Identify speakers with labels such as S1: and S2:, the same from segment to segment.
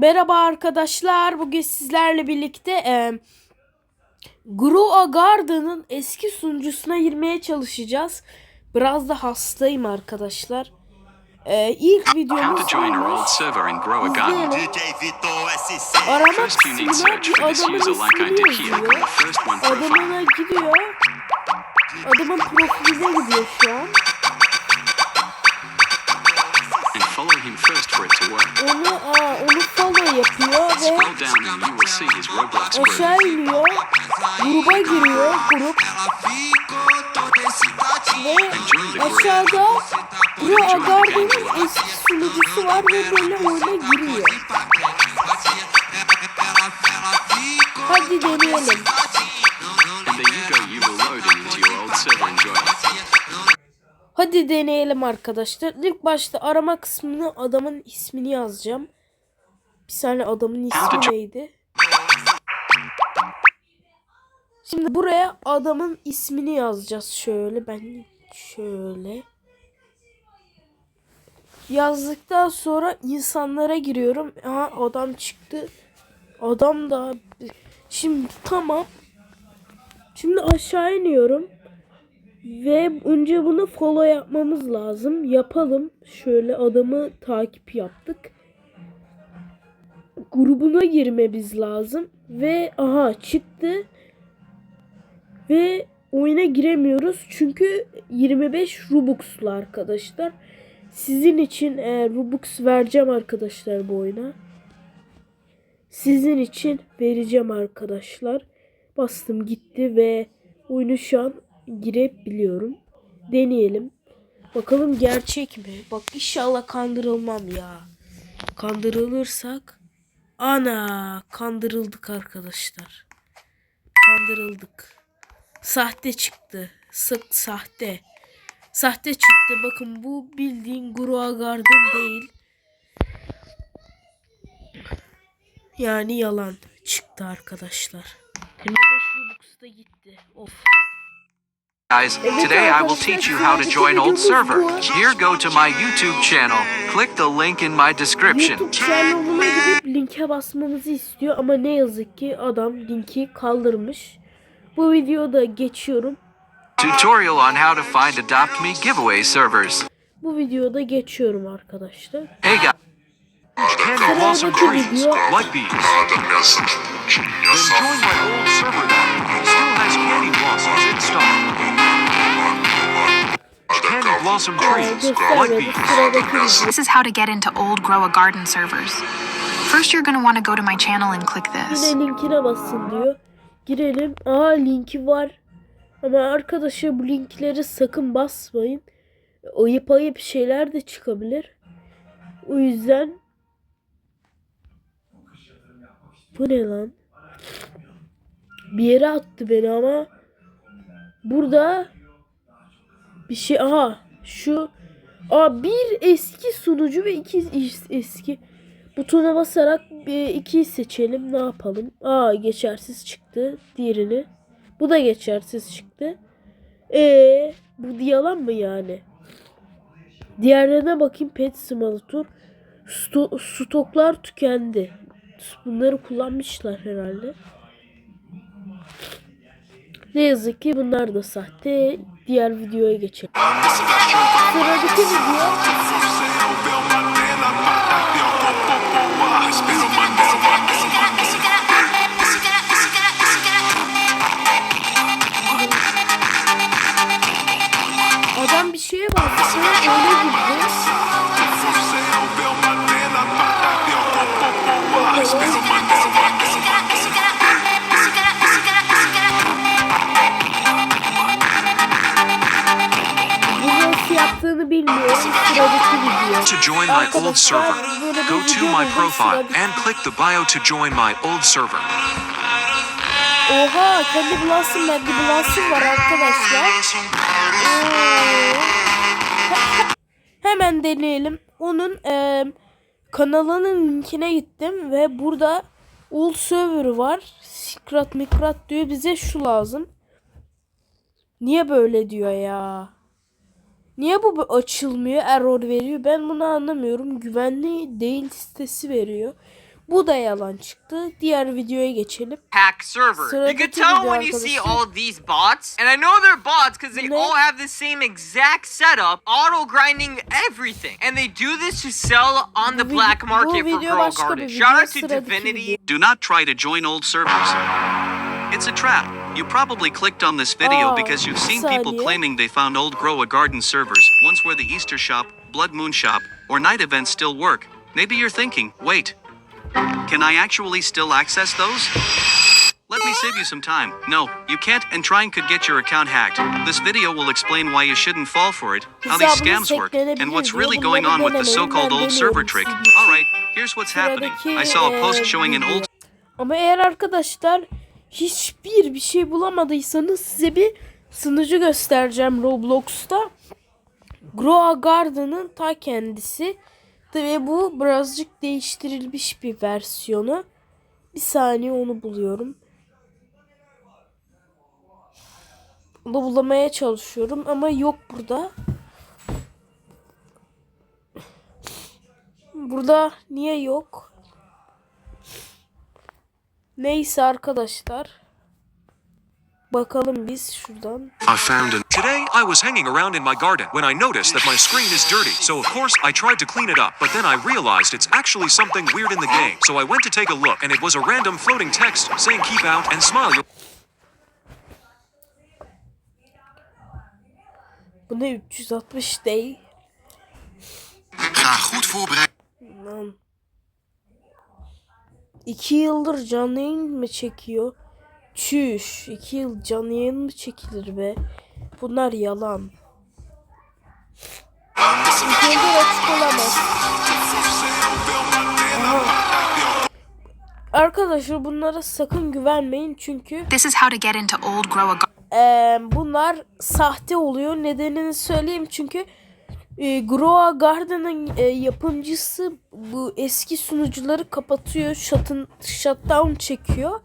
S1: Merhaba arkadaşlar. Bugün sizlerle birlikte e, Grow a Garden'ın eski sunucusuna girmeye çalışacağız. Biraz da hastayım arkadaşlar. E, ilk videomuz. Arama kısmına bir adamın ismini yazıyor. Adamına gidiyor. Adamın profiline Pro Agarden'ın eski sunucusu var ve böyle oyuna giriyor. Hadi deneyelim. Hadi deneyelim arkadaşlar. İlk başta arama kısmına adamın ismini yazacağım. Bir saniye adamın ismi neydi? Şimdi buraya adamın ismini yazacağız şöyle. Ben şöyle. Yazdıktan sonra insanlara giriyorum. Aha adam çıktı. Adam da şimdi tamam. Şimdi aşağı iniyorum. Ve önce bunu follow yapmamız lazım. Yapalım. Şöyle adamı takip yaptık. Grubuna girmemiz lazım. Ve aha çıktı. Ve oyuna giremiyoruz. Çünkü 25 Robux'lu arkadaşlar. Sizin için e, Robux vereceğim arkadaşlar bu oyuna. Sizin için vereceğim arkadaşlar. Bastım gitti ve oyunu şu an girebiliyorum. Deneyelim. Bakalım gerçek mi? Bak inşallah kandırılmam ya. Kandırılırsak ana kandırıldık arkadaşlar. Kandırıldık. Sahte çıktı. Sık sahte. Sahte çıktı. Bakın bu bildiğin Grua Garden değil. Yani yalan çıktı arkadaşlar. 25 Robux da gitti. Of.
S2: Guys, today I will teach you how to join old server. Here go to my YouTube channel. Click the link in my description.
S1: YouTube kanalına gidip linke basmamızı istiyor ama ne yazık ki adam linki kaldırmış. Bu videoda geçiyorum.
S2: Tutorial on how to find Adopt Me giveaway servers.
S1: Bu videoda geçiyorum arkadaşlar.
S2: Hey guys.
S3: Candy blossom
S1: Sıradaki
S3: trees
S1: video
S3: like these. Then join my old server now. Still has candy blossoms installed. Candy blossom trees like these.
S4: This is how to get into old Grow a Garden servers. First, you're going to want to go to my channel and click this.
S1: Yine linkine basın diyor. Girelim. Aa linki var. Ama arkadaşlar bu linkleri sakın basmayın. Ayıp ayıp şeyler de çıkabilir. O yüzden Bu ne lan? Bir yere attı beni ama burada bir şey aha şu Aa bir eski sunucu ve iki eski butona basarak ikiyi seçelim. Ne yapalım? Aa geçersiz çıktı. Diğerini. Bu da geçersiz çıktı. Ee, bu yalan mı yani? Diğerlerine bakayım. Pet Simulator. Sto- stoklar tükendi. Bunları kullanmışlar herhalde. Ne yazık ki bunlar da sahte. Diğer videoya geçelim. Sıradaki video
S2: To join my old server, go to my profile and click the bio to join my old server.
S1: Oha kendi Blossom Maddy Blossom var arkadaşlar. Oo. Hemen deneyelim. Onun e, kanalının linkine gittim ve burada Ul server var. Secret Mikrat diyor bize şu lazım. Niye böyle diyor ya? Niye bu açılmıyor? Error veriyor. Ben bunu anlamıyorum. Güvenli değil sitesi veriyor. Bu da yalan çıktı. Diğer videoya geçelim.
S5: hack server. You
S1: Sıradaki
S5: can tell
S1: video
S5: when you see all these bots, and I know they're bots because they
S1: Ne?
S5: all have the same exact setup, auto grinding everything, and they do this to sell on the black market for
S1: bir
S5: Garden. Shout out to Divinity.
S1: video.
S2: Do not try to join old servers. It's a trap. You probably clicked on this video
S1: Aa,
S2: because you've seen people
S1: saniye.
S2: claiming they found old Grow a Garden servers, ones where the Easter shop, Blood Moon shop, or night events still work. Maybe you're thinking, wait, can I actually still access those? Let me save you some time. No, you can't, and trying could get your account hacked. This video will explain why you shouldn't fall for it, how these scams work, and what's really going on with the so-called old server trick. Alright, here's what's happening. I saw a post showing an old
S1: Ama eğer arkadaşlar hiçbir bir şey bulamadıysanız size bir sunucu göstereceğim Roblox'ta. Grow a Garden'ın ta kendisi. Ve bu birazcık değiştirilmiş bir versiyonu. Bir saniye onu buluyorum. Onu bulamaya çalışıyorum ama yok burada. Burada niye yok? Neyse arkadaşlar. Bakalım biz şuradan.
S3: I found an.
S6: Today, I was hanging around in my garden when I noticed that my screen is dirty, so of course I tried to clean it up, but then I realized it's actually something weird in the game. So I went to take a look, and it was a random floating text saying keep out and smile.
S1: Bu ne 360 değil.
S3: Ga goed voorbereid.
S1: İki yıldır canlı yayın mı çekiyor? Çüş. iki yıl canlı yayın mı çekilir be? Bunlar yalan. İlk yıldır açık olamaz. Aha. Arkadaşlar bunlara sakın güvenmeyin çünkü
S4: This is how to get into old Grow a.
S1: Eee, bunlar sahte oluyor. Nedenini söyleyeyim çünkü e, Grow a Garden'ın e, yapımcısı bu eski sunucuları kapatıyor. Shut'ın, shutdown çekiyor.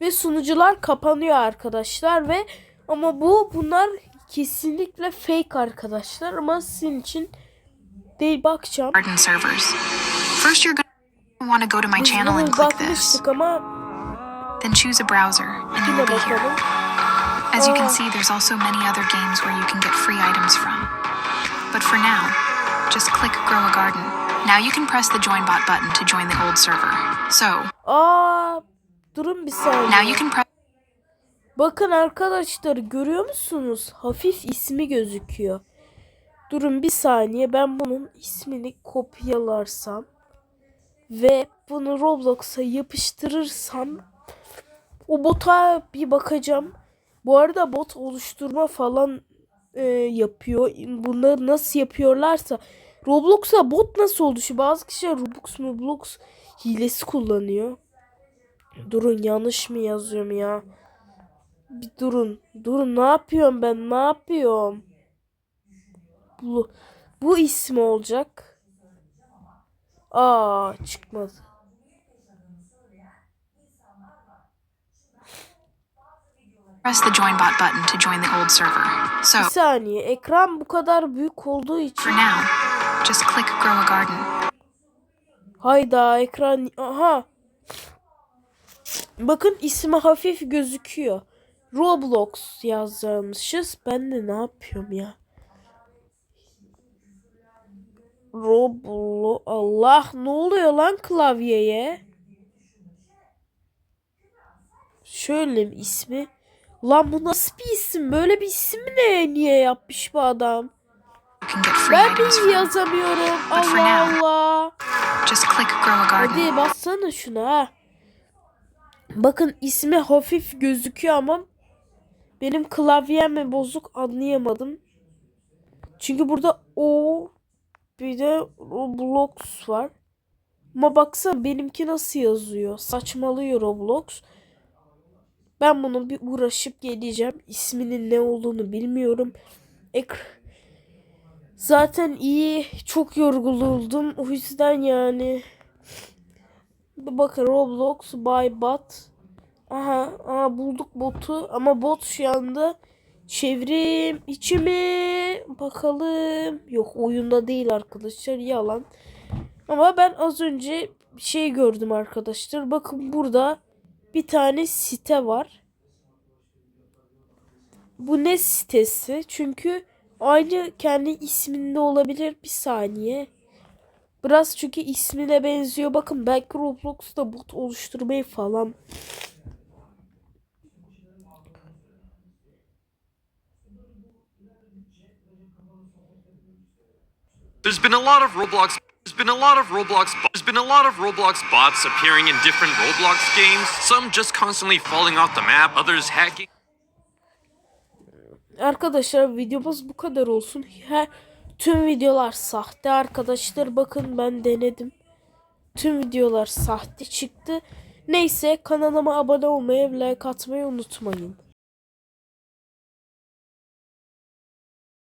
S1: Ve sunucular kapanıyor arkadaşlar ve ama bu bunlar kesinlikle fake arkadaşlar ama sizin için değil bakacağım.
S4: Garden servers. First, you're to want to go to my channel and click this.
S1: ama
S4: Then choose a browser, and you will be here. As you can see, there's also many other games where you can get free items from. But for now, just click Grow a Garden. Now you can press the Join Bot button to join the old server. So,
S1: Aa, durun bir saniye.
S4: now you can press
S1: Bakın arkadaşlar görüyor musunuz? Hafif ismi gözüküyor. Durun bir saniye ben bunun ismini kopyalarsam ve bunu Roblox'a yapıştırırsam o bota bir bakacağım. Bu arada bot oluşturma falan e, yapıyor. Bunları nasıl yapıyorlarsa Roblox'a bot nasıl oluşuyor? Bazı kişiler Roblox Roblox hilesi kullanıyor. Durun yanlış mı yazıyorum ya? Bir durun. Durun ne yapıyorum ben? Ne yapıyorum? Bu, bu isim olacak. Aa çıkmadı.
S4: Press the Join Bot button to join the old server. So,
S1: Bir saniye. Ekran bu kadar büyük olduğu
S4: for
S1: için.
S4: now, just click Grow a Garden.
S1: Hayda ekran. Aha. Bakın ismi hafif gözüküyor. Roblox yazmışız. Ben de ne yapıyorum ya? Roblo Allah ne oluyor lan klavyeye? Şöyle mi ismi? Lan bu nasıl bir isim? Böyle bir isim ne? Niye yapmış bu adam? Ben
S4: from.
S1: yazamıyorum. Allah Allah. Hadi bassana şuna. Bakın ismi hafif gözüküyor ama benim klavyem mi bozuk anlayamadım. Çünkü burada O bir de Roblox var. Ama baksana benimki nasıl yazıyor. Saçmalıyor Roblox. Ben bunu bir uğraşıp geleceğim. İsminin ne olduğunu bilmiyorum. Ek Zaten iyi. Çok yorguldum. O yüzden yani. Bir bakın Roblox by bot. Aha, aha bulduk botu ama bot şu anda çevrim içi mi? Bakalım. Yok oyunda değil arkadaşlar yalan. Ama ben az önce şey gördüm arkadaşlar. Bakın burada bir tane site var. Bu ne sitesi? Çünkü aynı kendi isminde olabilir. Bir saniye. Biraz çünkü ismine benziyor. Bakın belki Roblox'ta bot oluşturmayı falan.
S7: There's been a lot of Roblox. There's been a lot of Roblox. There's been a lot of Roblox bots appearing in different Roblox games. Some just constantly falling off the map. Others hacking.
S1: Arkadaşlar videomuz bu kadar olsun. Her tüm videolar sahte arkadaşlar. Bakın ben denedim. Tüm videolar sahte çıktı. Neyse kanalıma abone olmayı, like atmayı unutmayın.